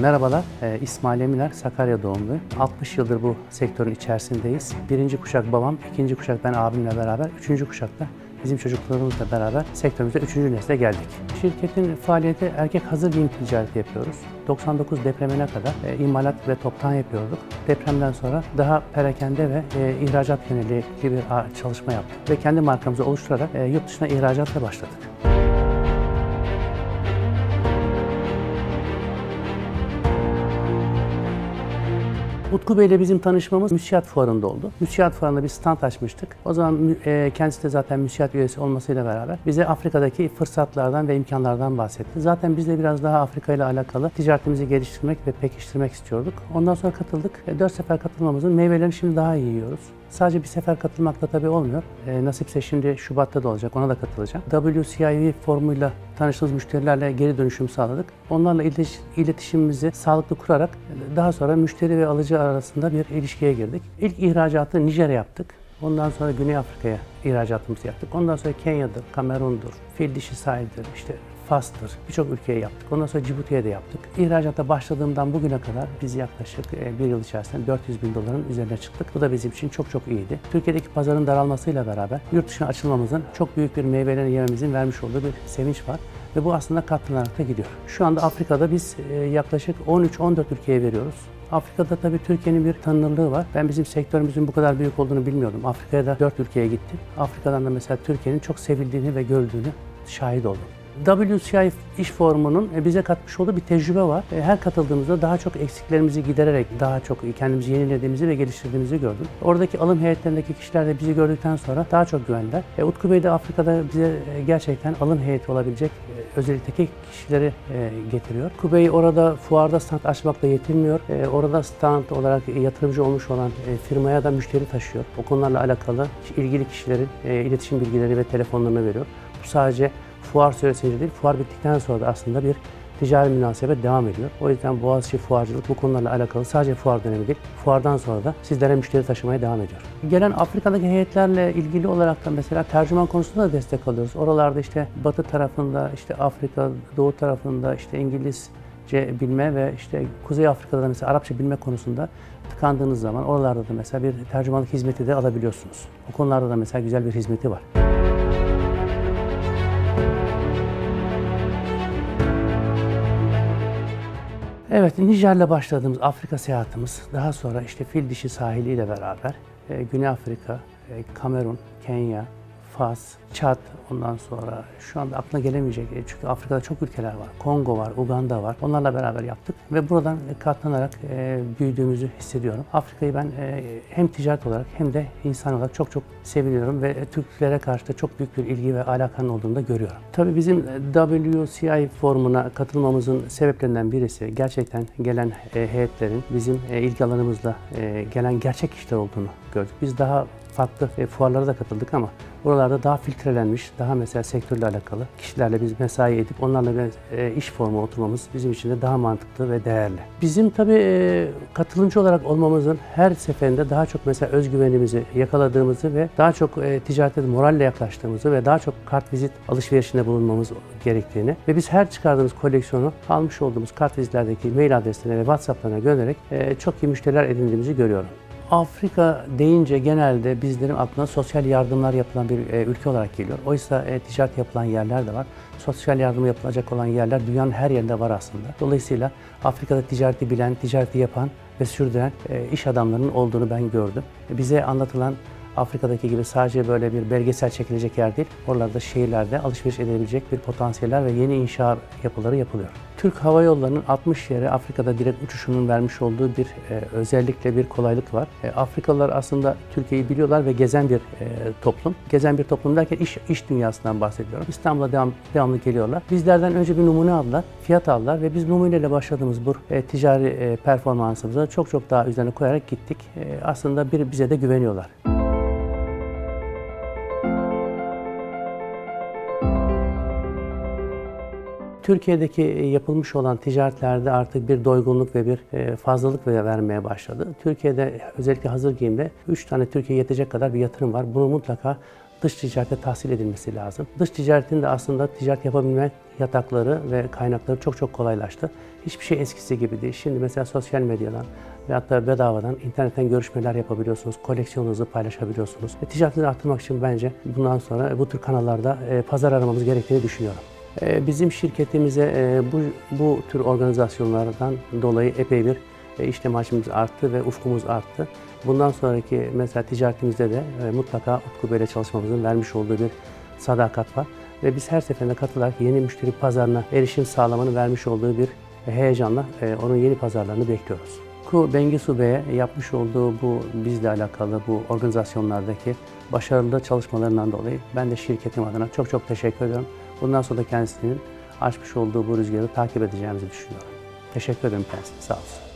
Merhabalar, e, İsmail Emiler, Sakarya doğumluyum. 60 yıldır bu sektörün içerisindeyiz. Birinci kuşak babam, ikinci kuşak ben abimle beraber, üçüncü kuşakta bizim çocuklarımızla beraber sektörümüzde üçüncü nesle geldik. Şirketin faaliyeti erkek hazır giyim ticareti yapıyoruz. 99 depremine kadar e, imalat ve toptan yapıyorduk. Depremden sonra daha perakende ve e, ihracat yönelikli bir çalışma yaptık. Ve kendi markamızı oluşturarak e, yurt dışına ihracatla başladık. Utku Bey ile bizim tanışmamız müsiyat fuarında oldu. Müsiyat fuarında bir stand açmıştık. O zaman e, kendisi de zaten müsiyat üyesi olmasıyla beraber bize Afrika'daki fırsatlardan ve imkanlardan bahsetti. Zaten biz de biraz daha Afrika ile alakalı ticaretimizi geliştirmek ve pekiştirmek istiyorduk. Ondan sonra katıldık. E, Dört sefer katılmamızın meyvelerini şimdi daha iyi yiyoruz. Sadece bir sefer katılmakla tabii olmuyor. E, nasipse şimdi Şubat'ta da olacak, ona da katılacağım. WCIV formuyla tanıştığımız müşterilerle geri dönüşüm sağladık. Onlarla iletiş- iletişimimizi sağlıklı kurarak e, daha sonra müşteri ve alıcı arasında bir ilişkiye girdik. İlk ihracatı Nijer'e yaptık. Ondan sonra Güney Afrika'ya ihracatımızı yaptık. Ondan sonra Kenya'dır, Kamerun'dur, Fil dişi sahildir, işte Fas'tır. Birçok ülkeye yaptık. Ondan sonra Cibuti'ye de yaptık. İhracata başladığımdan bugüne kadar biz yaklaşık e, bir yıl içerisinde 400 bin doların üzerine çıktık. Bu da bizim için çok çok iyiydi. Türkiye'deki pazarın daralmasıyla beraber yurt dışına açılmamızın çok büyük bir meyvelerini yememizin vermiş olduğu bir sevinç var. Ve bu aslında katlanarak da gidiyor. Şu anda Afrika'da biz e, yaklaşık 13-14 ülkeye veriyoruz. Afrika'da tabii Türkiye'nin bir tanınırlığı var. Ben bizim sektörümüzün bu kadar büyük olduğunu bilmiyordum. Afrika'ya da 4 ülkeye gittim. Afrika'dan da mesela Türkiye'nin çok sevildiğini ve görüldüğünü şahit oldum. WCI iş forumunun e, bize katmış olduğu bir tecrübe var. E, Her katıldığımızda daha çok eksiklerimizi gidererek daha çok kendimizi yenilediğimizi ve geliştirdiğimizi gördüm. Oradaki alım heyetlerindeki kişiler de bizi gördükten sonra daha çok güvendiler. E, Utku Bey de Afrika'da bize gerçekten alım heyeti olabilecek özellikteki kişileri getiriyor. Utku Bey orada fuarda stand açmakla yetinmiyor. Orada stand olarak yatırımcı olmuş olan firmaya da müşteri taşıyor. O konularla alakalı ilgili kişilerin iletişim bilgileri ve telefonlarını veriyor. Bu sadece fuar süresince değil, fuar bittikten sonra da aslında bir ticari münasebet devam ediyor. O yüzden Boğaziçi Fuarcılık bu konularla alakalı sadece fuar dönemi değil, fuardan sonra da sizlere müşteri taşımaya devam ediyor. Gelen Afrika'daki heyetlerle ilgili olarak da mesela tercüman konusunda da destek alıyoruz. Oralarda işte batı tarafında, işte Afrika, doğu tarafında işte İngilizce bilme ve işte Kuzey Afrika'da da mesela Arapça bilme konusunda tıkandığınız zaman oralarda da mesela bir tercümanlık hizmeti de alabiliyorsunuz. O konularda da mesela güzel bir hizmeti var. Evet, Nijer'le başladığımız Afrika seyahatimiz, daha sonra işte Fil Dişi sahiliyle beraber e, Güney Afrika, e, Kamerun, Kenya, Fas, Çad, ondan sonra şu anda aklına gelemeyecek e, çünkü Afrika'da çok ülkeler var. Kongo var, Uganda var. Onlarla beraber yaptık ve buradan katlanarak e, büyüdüğümüzü hissediyorum. Afrika'yı ben e, hem ticaret olarak hem de insan olarak çok çok seviniyorum ve Türklere karşı da çok büyük bir ilgi ve alakanın olduğunu da görüyorum. Tabii bizim WCI formuna katılmamızın sebeplerinden birisi gerçekten gelen heyetlerin bizim e, ilgi alanımızla gelen gerçek kişiler olduğunu gördük. Biz daha farklı fuarlara da katıldık ama buralarda daha filtrelenmiş, daha mesela sektörle alakalı kişilerle biz mesai edip onlarla bir e, iş formu oturmamız bizim için de daha mantıklı ve değerli. Bizim tabii e, katılımcı olarak olmamızın her seferinde daha çok mesela özgüvenimizi yakaladığımızı ve daha çok e, ticarete moralle yaklaştığımızı ve daha çok kart vizit alışverişinde bulunmamız gerektiğini ve biz her çıkardığımız koleksiyonu almış olduğumuz kart vizitlerdeki mail adreslerine ve WhatsApp'larına göndererek e, çok iyi müşteriler edindiğimizi görüyorum. Afrika deyince genelde bizlerin aklına sosyal yardımlar yapılan bir e, ülke olarak geliyor. Oysa e, ticaret yapılan yerler de var. Sosyal yardım yapılacak olan yerler dünyanın her yerinde var aslında. Dolayısıyla Afrika'da ticareti bilen, ticareti yapan ve sürdüren e, iş adamlarının olduğunu ben gördüm. E, Bize anlatılan Afrika'daki gibi sadece böyle bir belgesel çekilecek yer değil, oralarda şehirlerde alışveriş edilebilecek bir potansiyeller ve yeni inşa yapıları yapılıyor. Türk Hava Yolları'nın 60 yere Afrika'da direkt uçuşunun vermiş olduğu bir e, özellikle bir kolaylık var. E, Afrikalılar aslında Türkiye'yi biliyorlar ve gezen bir e, toplum. Gezen bir toplum derken iş, iş dünyasından bahsediyorum. İstanbul'a devam, devamlı geliyorlar. Bizlerden önce bir numune aldılar, fiyat aldılar ve biz numuneyle başladığımız bu e, ticari e, performansımıza çok çok daha üzerine koyarak gittik. E, aslında bir bize de güveniyorlar. Türkiye'deki e, yapılmış olan ticaretlerde artık bir doygunluk ve bir e, fazlalık ve vermeye başladı. Türkiye'de özellikle hazır giyimde 3 tane Türkiye'ye yetecek kadar bir yatırım var. Bunu mutlaka dış ticarete tahsil edilmesi lazım. Dış ticaretin de aslında ticaret yapabilmek yatakları ve kaynakları çok çok kolaylaştı. Hiçbir şey eskisi gibi değil. Şimdi mesela sosyal medyadan ve hatta bedavadan internetten görüşmeler yapabiliyorsunuz, koleksiyonunuzu paylaşabiliyorsunuz. Ve ticaretini arttırmak için bence bundan sonra bu tür kanallarda e, pazar aramamız gerektiğini düşünüyorum. E, Bizim şirketimize e, bu, bu tür organizasyonlardan dolayı epey bir e, işlem hacmimiz arttı ve ufkumuz arttı. Bundan sonraki mesela ticaretimizde de e, mutlaka Utku Bey'le çalışmamızın vermiş olduğu bir sadakat var. Ve biz her seferinde katılarak yeni müşteri pazarına erişim sağlamanın vermiş olduğu bir heyecanla onun yeni pazarlarını bekliyoruz. Utku Bengisu Bey'e yapmış olduğu bu bizle alakalı bu organizasyonlardaki başarılı çalışmalarından dolayı ben de şirketim adına çok çok teşekkür ediyorum. Bundan sonra da kendisinin açmış olduğu bu rüzgarı takip edeceğimizi düşünüyorum. Teşekkür ederim kendisine. Sağ olsun.